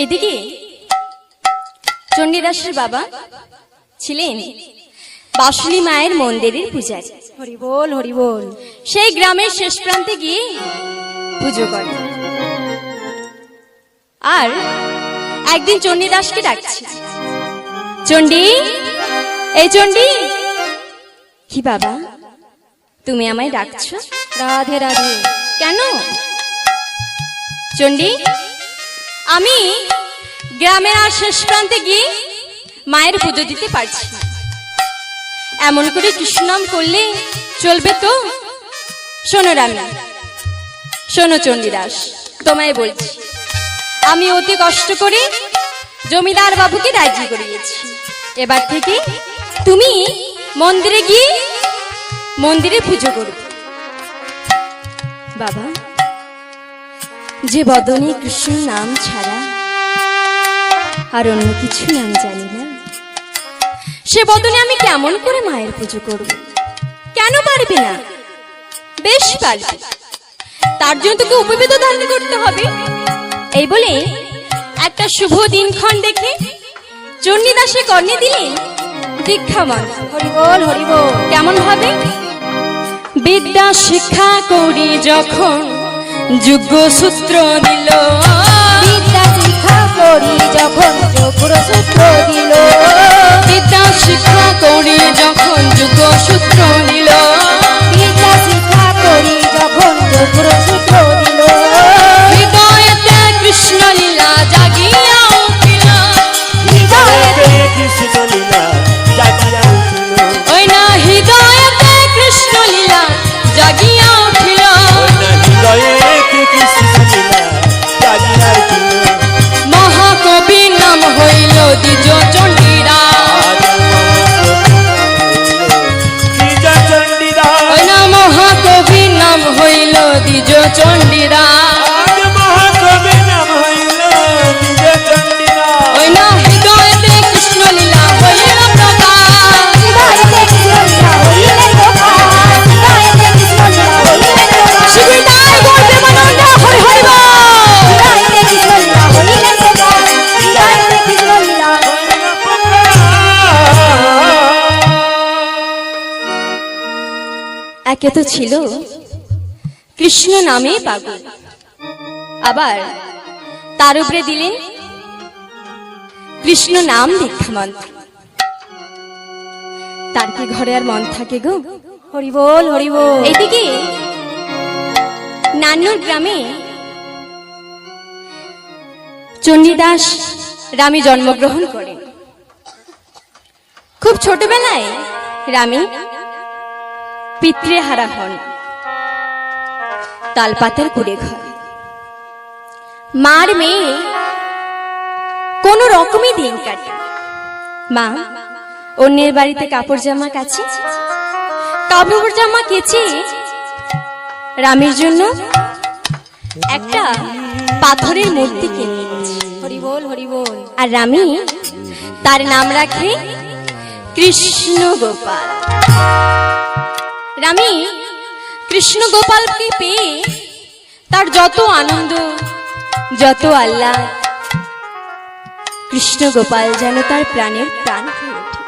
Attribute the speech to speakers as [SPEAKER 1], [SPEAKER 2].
[SPEAKER 1] এইদিকে? চণ্ডীদাসের বাবা ছিলেন বাসুলি মায়ের মন্দিরের পূজারী।
[SPEAKER 2] হরি বল হরি বল
[SPEAKER 1] সেই গ্রামের শেষ প্রান্তে গিয়ে পুজো করে। আর একদিন চণ্ডীদাসকে ডাকছে। চণ্ডী এই চণ্ডী কি বাবা তুমি আমায় ডাকছো?
[SPEAKER 2] রাধে রাধে।
[SPEAKER 1] কেন? চণ্ডী আমি গ্রামের আর শেষ প্রান্তে গিয়ে মায়ের পুজো দিতে পারছি এমন করে কৃষ্ণনাম করলে চলবে তো? শোনো রান্না শোনো চণ্ডীদাস, তোমায় বলছি, আমি অতি কষ্ট করে জমিদার বাবুকে রাজি করিয়েছি। এবার থেকে তুমি মন্দিরে গিয়ে মন্দিরে পুজো করবে। বাবা। যে বদনে কৃষ্ণ নাম ছাড়া আর অন্য কিছু নাম জানি না। সে বদনে আমি কেমন করে মায়ের পুজো করব? কেন পারবি না? বেশ পারবি। তার জন্য তোকে উপবিত ধারণ করতে হবে। এই বলে একটা শুভ দিনক্ষণ দেখে চণ্ডীদাসে কর্ণে দিলেন দীক্ষা মন্ত্র
[SPEAKER 2] হরি বল হরি বল
[SPEAKER 1] কেমন হবে? বিদ্যা শিক্ষা করি যখন যোগ্য সূত্র দিল কৃষ্ণ লীলা একে তো ছিল কৃষ্ণ নামে পাগল। আবার তার উপরে দিলেন কৃষ্ণ নাম দীক্ষা মন্ত্র। তার কি ঘরে আর মন থাকে গো?
[SPEAKER 2] হরি বল, হরি
[SPEAKER 1] এইদিকে নান্নুর গ্রামে চণ্ডীদাস রামী জন্মগ্রহণ করেন। খুব ছোটবেলায় রামী পিতৃহারা হন। তালপাতার কুড়ে ঘর। মার মেয়ে কোন রকমই দিন কাটে মা অন্যের বাড়িতে কাপড় জামা কাছে কাপড় জামা কেচে রামের জন্য একটা পাথরের মূর্তি কিনে এনেছে।
[SPEAKER 2] হরি বল হরি বল।
[SPEAKER 1] আর রামি তার নাম রাখে কৃষ্ণ গোপাল। রামি কৃষ্ণ গোপালকে পেয়ে তার যত আনন্দ, যত আল্লাহ কৃষ্ণ গোপাল যেন তার প্রাণের প্রাণ হয়ে